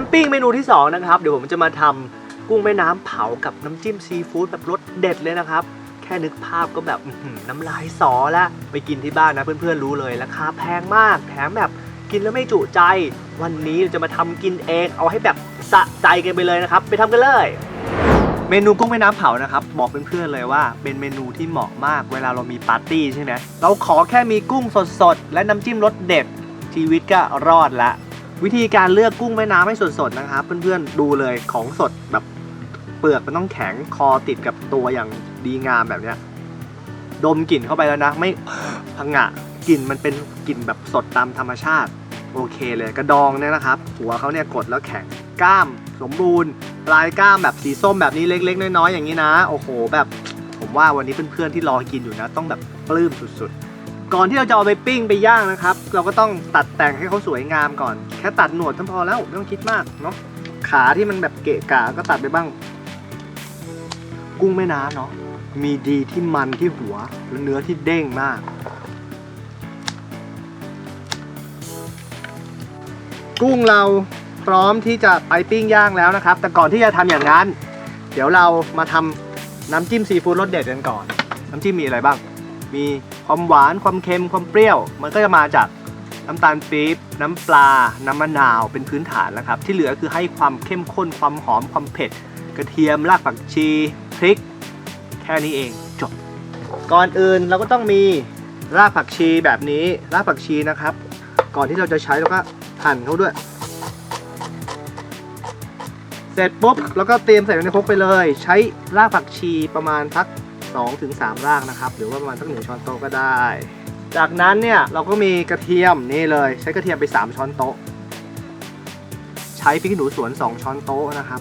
มปิ้งเมนูที่สองนะครับ เดี๋ยวผมจะมาทำกุ้งแม่น้ำเผากับน้ำจิ้มซีฟู้ดแบบรสเด็ดเลยนะครับ แค่นึกภาพก็แบบอื้อหือน้ำลายสอแล้วไปกินที่บ้านนะเพื่อนๆรู้เลยราคาแพงมากแถมแบบกินแล้วไม่จุใจ วันนี้เราจะมาทำกินเองเอาให้แบบสะใจกันไปเลยนะครับ ไปทำกันเลย เมนูกุ้งแม่น้ำเผานะครับบอกเพื่อนๆเลยว่า เป็นเมนูที่เหมาะมากเวลาเรามีปาร์ตี้ใช่ไหมเราขอแค่มีกุ้งสดๆและน้ำจิ้มรสเด็ดชีวิตก็รอดละ วิธีการเลือกกุ้งแม่น้ำให้สดๆนะครับ เพื่อนๆดูเลยของสดแบบเปลือกมันต้องแข็งคอติดกับตัวอย่างดีงามแบบเนี้ยดมกลิ่นเข้าไปแล้วนะ ไม่พังงะกลิ่นมันเป็นกลิ่นแบบสดตามธรรมชาติ โอเคเลยกระดองเนี่ยนะครับ หัวเขาเนี่ยกดแล้วแข็งกล้าม สมบูรณ์ปลายกล้ามแบบสีส้มแบบนี้เล็ก ๆ น้อยๆอย่างนี้นะ โอ้โห แบบ ผมว่าวันนี้เพื่อนๆที่รอกินอยู่นะ ต้องแบบปลื้มสุดๆ ก่อนที่เราจะเอาไปปิ้งไปย่างนะครับ เราก็ต้องตัดแต่งให้เขาสวยงามก่อน แค่ตัดหนวดก็พอแล้วไม่ต้องคิดมากเนาะขาที่มันแบบเกะกะก็ตัดไปบ้าง กุ้งแม่น้ำเนาะมีดีที่มันที่หัวและเนื้อที่เด้งมาก กุ้งเราพร้อมที่จะไปปิ้งย่างแล้วนะครับ แต่ก่อนที่จะทำอย่างนั้น เดี๋ยวเรามาทำน้ำจิ้มซีฟู้ดรสเด็ดกันก่อน น้ำจิ้มมีอะไรบ้าง มี ความหวานความเค็มความเปรี้ยว มันก็จะมาจากน้ำตาลปี๊บน้ำปลา น้ำมะนาวเป็นพื้นฐานนะครับ ที่เหลือคือให้ความเข้มข้นความหอมความเผ็ด กระเทียมรากผักชีพริก แค่นี้เองจบ ก่อนอื่นเราก็ต้องมีรากผักชีแบบนี้รากผักชีนะครับ ก่อนที่เราจะใช้เราก็หั่นเขาด้วย เสร็จปุ๊บแล้วก็เตรียมใส่ในครกไปเลย ใช้รากผักชีประมาณสัก 2ถึง3รากนะครับ หรือว่าประมาณสักหนึ่งช้อนโต๊ะก็ได้ จากนั้นเนี่ยเราก็มีกระเทียมนี่เลย ใช้กระเทียมไป 3 ช้อนโต๊ะ ใช้พริกหนูสวน 2 ช้อนโต๊ะนะครับ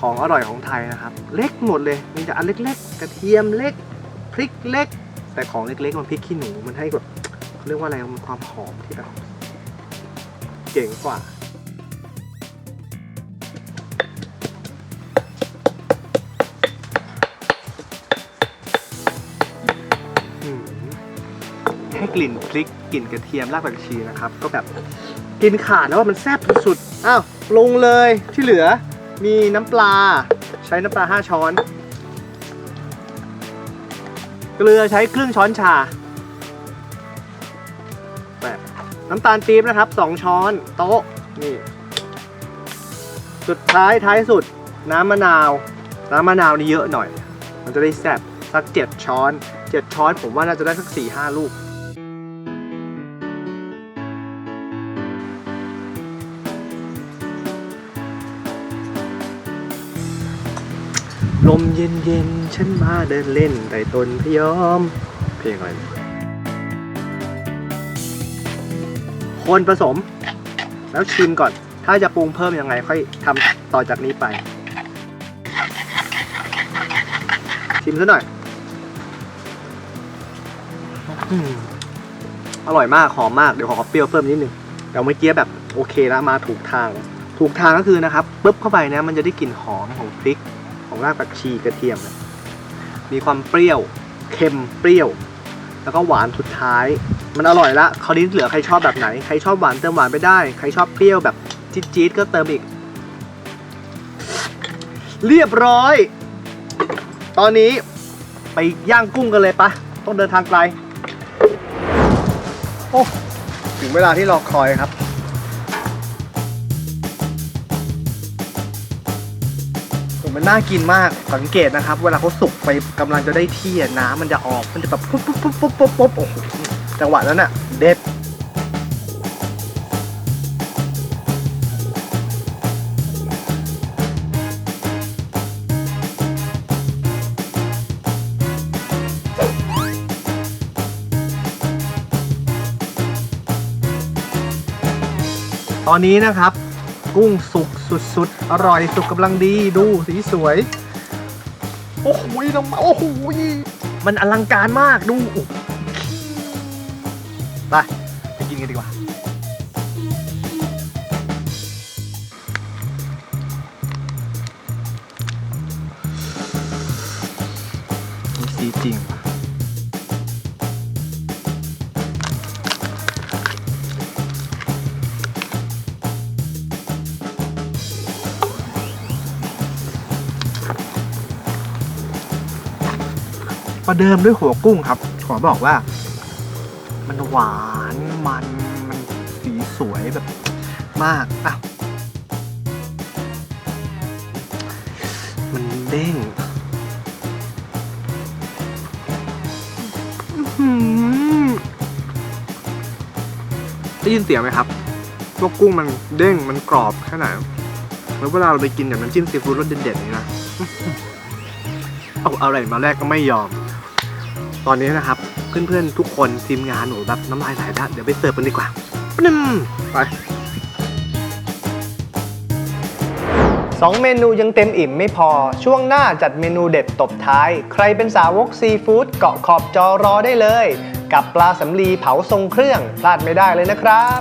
ของอร่อยของไทยนะครับ เล็กหมดเลยมีแต่อันเล็กๆ กระเทียมเล็กพริกเล็ก แต่ของเล็กๆมันพริกขี้หนูมันให้แบบเขาเรียกว่าอะไรมันความหอมที่แบบเจ๋งกว่า ให้กลิ่นพริกกลิ่นกระเทียมรากผักชีนะครับ ก็แบบกินขาดแล้วว่ามันแซ่บสุดๆอ้าวลงเลยที่เหลือมีน้ำปลา ใช้น้ำปลา 5 ช้อน เกลือใช้ครึ่งช้อนชาแบบน้ำตาลปี๊บนะครับ 2 ช้อนโต๊ะนี่สุดท้ายท้ายสุดน้ำมะนาว น้ำมะนาวนี่เยอะหน่อย มันจะได้แซ่บสักเจ็ดช้อนเจ็ดช้อนผมว่าน่าจะได้สักสี่ห้าลูก ลมเย็นเย็นๆฉันมาเดินเล่นใต้ต้นพยอม เพลงอะไรคนผสม แล้วชิมก่อน ถ้าจะปรุงเพิ่มยังไงค่อยทำต่อจากนี้ไป ชิมซะหน่อยอร่อยมาก หอมมาก เดี๋ยวขอเปรี้ยวเพิ่มนิดนึงแต่เมื่อกี้แบบโอเคแล้วมาถูกทาง ถูกทางก็คือนะครับปุ๊บเข้าไปนะ มันจะได้กลิ่นหอมของพริก ของรากผักชีกระเทียม มีความเปรี้ยว เค็มเปรี้ยว แล้วก็หวานสุดท้าย มันอร่อยละคราวนี้เหลือใครชอบแบบไหน ใครชอบหวานเติมหวานไปได้ ใครชอบเปรี้ยวแบบจี๊ดๆก็เติมอีก เรียบร้อย ตอนนี้ไปย่างกุ้งกันเลยปะต้องเดินทางไกล โอ้ ถึงเวลาที่รอคอยครับ น่ากินมากสังเกตนะครับ เวลาเขาสุกไปกำลังจะได้ที่น้ำมันจะออกมันจะแบบปุ๊บปุ๊บปุ๊บปุ๊บปุ๊บปุ๊บโอ้โหจังหวะนั้นน่ะ เด็ดตอนนี้นะครับ กุ้งสุกสุดๆ อร่อยสุกกำลังดีดูสีสวย โอ้โหน้องโอ้โหมันอลังการมากดูอ้โหไปไปกินกันดีกว่า สีจริง ประเดิมด้วยหัวกุ้งครับ ขอบอกว่า มันหวานมันมันสีสวยแบบมากอะมันเด้งได้ยินเสียงไหมครับว่ากุ้งมันเด้งมันกรอบแค่ไหนแล้วเวลาเราไปกินกับน้ำจิ้มซีฟู้ดรสเด็ดๆนี้นะ เอาอะไรมาแรกก็ไม่ยอม ตอนนี้นะครับ เพื่อนๆทุกคนทีมงานหนูแบบน้ำลายไหลแล้วเดี๋ยวไปเสิร์ฟกันดีกว่าปนึมไปสองเมนูยังเต็มอิ่มไม่พอช่วงหน้าจัดเมนูเด็ดตบท้าย ใครเป็นสาวกซีฟู้ดเกาะขอบจอรอได้เลย กับปลาสำลีเผาทรงเครื่องพลาดไม่ได้เลยนะครับ